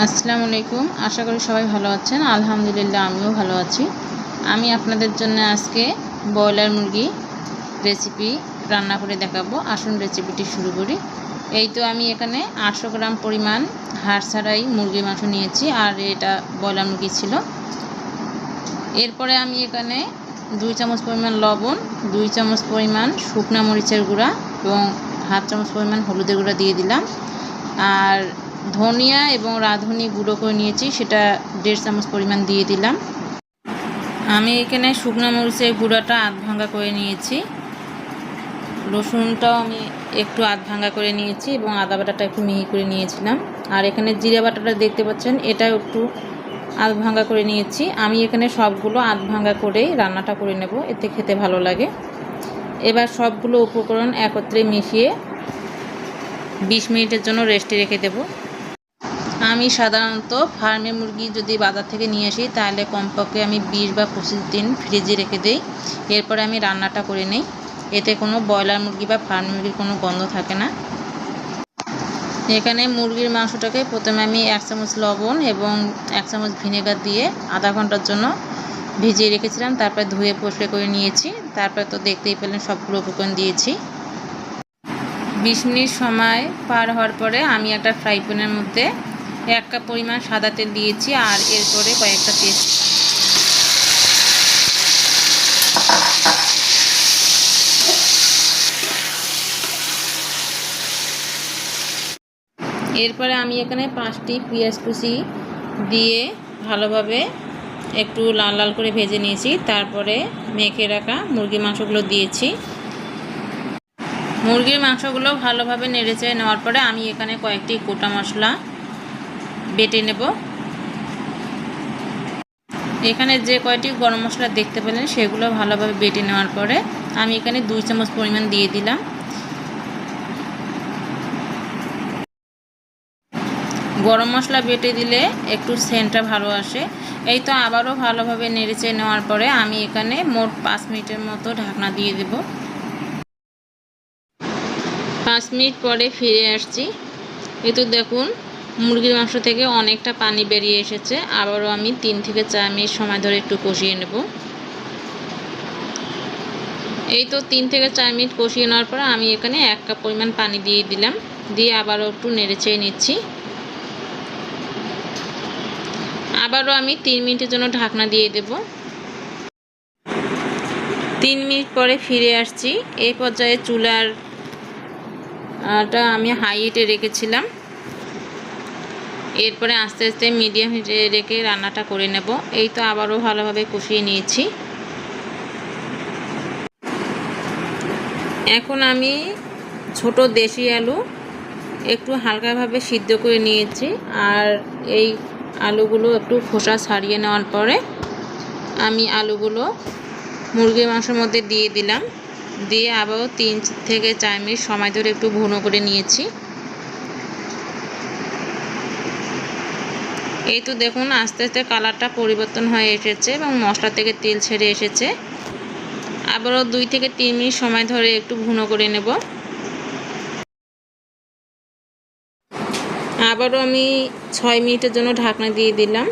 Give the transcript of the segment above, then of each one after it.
আসসালামু আলাইকুম। আশা করি সবাই ভালো আছেন। আলহামদুলিল্লাহ, আমিও ভালো আছি। আমি আপনাদের জন্য আজকে ব্রয়লার মুরগি রেসিপি রান্না করে দেখাবো। আসুন রেসিপিটি শুরু করি। এই তো আমি এখানে আটশো গ্রাম পরিমাণ হাড় ছাড়াই মুরগির মাংস নিয়েছি, আর এটা ব্রয়লার মুরগি ছিল। এরপরে আমি এখানে দুই চামচ পরিমাণ লবণ, দুই চামচ পরিমাণ শুকনা মরিচের গুঁড়া এবং হাফ চামচ পরিমাণ হলুদের গুঁড়া দিয়ে দিলাম। আর ধনিয়া এবং রাঁধুনি গুঁড়ো করে নিয়েছি, সেটা দেড় চামচ পরিমাণ দিয়ে দিলাম। আমি এখানে শুকনো মরিচের গুঁড়োটা আধ ভাঙ্গা করে নিয়েছি। রসুনটাও আমি একটু আধ ভাঙ্গা করে নিয়েছি এবং আদা বাটাটা একটু মিহি করে নিয়েছিলাম। আর এখানে জিরা বাটাটা দেখতে পাচ্ছেন, এটাও একটু আধ ভাঙ্গা করে নিয়েছি। আমি এখানে সবগুলো আধ ভাঙ্গা করেই রান্নাটা করে নেব, এতে খেতে ভালো লাগে। এবার সবগুলো উপকরণ একত্রে মিশিয়ে বিশ মিনিটের জন্য রেস্টে রেখে দেব। আমি সাধারণত ফার্মে মুরগি যদি বাজার থেকে নিয়ে আসি, তাহলে কমপক্ষে আমি বিশ বা পঁচিশ দিন ফ্রিজে রেখে দেই। এরপরে আমি রান্নাটা করে নিই। এতে কোনো ব্রয়লার মুরগি বা ফার্ম মুরগির কোনো গন্ধ থাকে না। এখানে মুরগির মাংসটাকে প্রথমে আমি এক চামচ লবণ এবং এক চামচ ভিনেগার দিয়ে আধা ঘণ্টার জন্য ভিজিয়ে রেখেছিলাম। তারপরে ধুয়ে পরিষ্কার করে নিয়েছি। তারপর তো দেখতেই পেলেন সবগুলো উপকরণ দিয়েছি। বিশ মিনিট সময় পার হওয়ার পরে আমি একটা ফ্রাই প্যানের মধ্যে এক কাপ পরিমাণ সাদা তেল দিয়েছি আর এরপরে কয়েকটা পেস্ট। এরপরে আমি এখানে পাঁচটি পেঁয়াজ কুচি দিয়ে ভালোভাবে একটু লাল লাল করে ভেজে নিয়েছি। তারপরে মেখে রাখা মুরগির মাংসগুলো দিয়েছি। মুরগির মাংসগুলো ভালোভাবে নেড়েচে নেওয়ার পরে আমি এখানে কয়েকটি গোটা মশলা বেটে নেব। এখানে যে কয়টি গরম মশলা দেখতে পেলেন, সেগুলো ভালোভাবে বেটে নেওয়ার পরে আমি এখানে দুই চামচ পরিমাণ দিয়ে দিলাম। গরম মশলা বেটে দিলে একটু সেন্টটা ভালো আসে। এই তো আবারও ভালোভাবে নেড়েচে নেওয়ার পরে আমি এখানে মোট পাঁচ মিনিটের মতো ঢাকনা দিয়ে দেব। পাঁচ মিনিট পরে ফিরে আসছি। এই তো দেখুন মুরগির মাংস থেকে অনেকটা পানি বেরিয়ে এসেছে। আবারও আমি তিন থেকে চার মিনিট সময় ধরে একটু কষিয়ে নেব। এই তো তিন থেকে চার মিনিট কষিয়ে নেওয়ার পর আমি এখানে এক কাপ পরিমাণ পানি দিয়ে দিলাম। দিয়ে আবারও একটু নেড়েচেয়ে নিচ্ছি। আবারও আমি তিন মিনিটের জন্য ঢাকনা দিয়ে দেব। তিন মিনিট পরে ফিরে আসছি। এই পর্যায়ে চুলারটা আমি হাই হিটে রেখেছিলাম। এরপরে আস্তে আস্তে মিডিয়াম হিটে রেখে রান্নাটা করে নেব। এই তো আবারও ভালোভাবে কষিয়ে নিয়েছি। এখন আমি ছোট দেশি আলু একটু হালকাভাবে সিদ্ধ করে নিয়েছি। আর এই আলুগুলো একটু খোসা ছাড়িয়ে নেওয়ার পরে আমি আলুগুলো মুরগির মাংসের মধ্যে দিয়ে দিলাম। দিয়ে আবারও তিন থেকে চার মিনিট সময় ধরে একটু ভুনো করে নিয়েছি। এই তো দেখুন, আস্তে আস্তে কালারটা পরিবর্তন হয়ে এসেছে এবং মশলা থেকে তেল ছেড়ে এসেছে। আবারও দুই থেকে তিন মিনিট সময় ধরে একটু ভুনো করে নেব। আবারও আমি ছয় মিনিটের জন্য ঢাকনা দিয়ে দিলাম।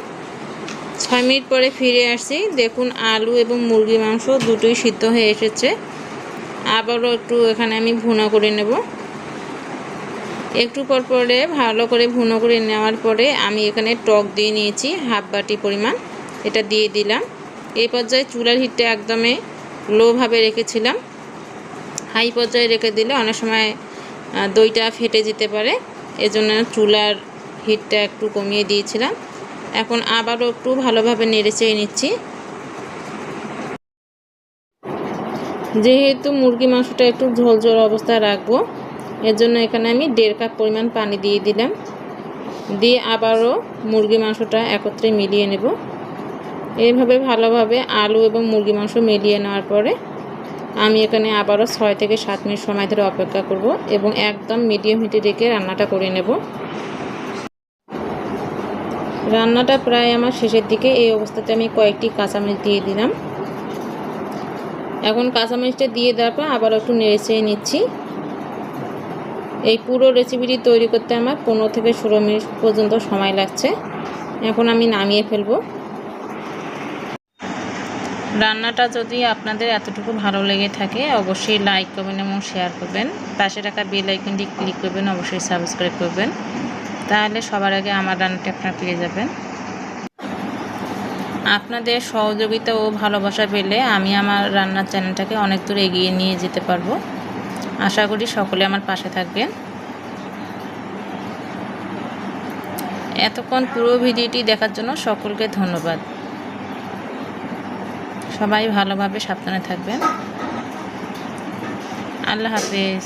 ছয় মিনিট পরে ফিরে আসছি। দেখুন, আলু এবং মুরগির মাংস দুটোই সিদ্ধ হয়ে এসেছে। আবারও একটু এখানে আমি ভুনো করে নেব। একটু পর পরে ভালো করে ভুনো করে নেওয়ার পরে আমি এখানে টক দিয়ে নিয়েছি হাফ বাটি পরিমাণ, এটা দিয়ে দিলাম। এই পর্যায়ে চুলার হিটটা একদমই লোভাবে রেখেছিলাম। হাই পর্যায়ে রেখে দিলে অনেক সময় দইটা ফেটে যেতে পারে, এজন্য চুলার হিটটা একটু কমিয়ে দিয়েছিলাম। এখন আবারও একটু ভালোভাবে নেড়ে চেয়ে নিচ্ছি। যেহেতু মুরগি মাংসটা একটু ঝোল ঝোল অবস্থায় রাখব এর জন্য এখানে আমি দেড় কাপ পরিমাণ পানি দিয়ে দিলাম। দিয়ে আবারও মুরগি মাংসটা একত্রে মিলিয়ে নেব। এইভাবে ভালোভাবে আলু এবং মুরগি মাংস মিলিয়ে নেওয়ার পরে আমি এখানে আবারও ছয় থেকে সাত মিনিট সময় ধরে অপেক্ষা করব এবং একদম মিডিয়াম হিটে রেখে রান্নাটা করে নেব। রান্নাটা প্রায় আমার শেষের দিকে। এই অবস্থাতে আমি কয়েকটি কাঁচামরিচ দিয়ে দিলাম। এখন কাঁচামরিচটা দিয়ে দেওয়ার পর আবার একটু নেড়ে চেয়ে নিচ্ছি। এই পুরো রেসিপিটি তৈরি করতে আমার পনেরো থেকে ষোলো মিনিট পর্যন্ত সময় লাগছে। এখন আমি নামিয়ে ফেলব। রান্নাটা যদি আপনাদের এতটুকু ভালো লেগে থাকে, অবশ্যই লাইক করবেন এবং শেয়ার করবেন। পাশে রাখা বেল আইকনটি ক্লিক করবেন, অবশ্যই সাবস্ক্রাইব করবেন। তাহলে সবার আগে আমার রান্নাটা আপনারা পেয়ে যাবেন। আপনাদের সহযোগিতা ও ভালোবাসা পেলে আমি আমার রান্নার চ্যানেলটাকে অনেক দূর এগিয়ে নিয়ে যেতে পারব। আশা করি সকলে আমার পাশে থাকবেন। এতক্ষণ পুরো ভিডিওটি দেখার জন্য সকলকে ধন্যবাদ। সবাই ভালোভাবে সাবধানে থাকবেন। আল্লাহ হাফেজ।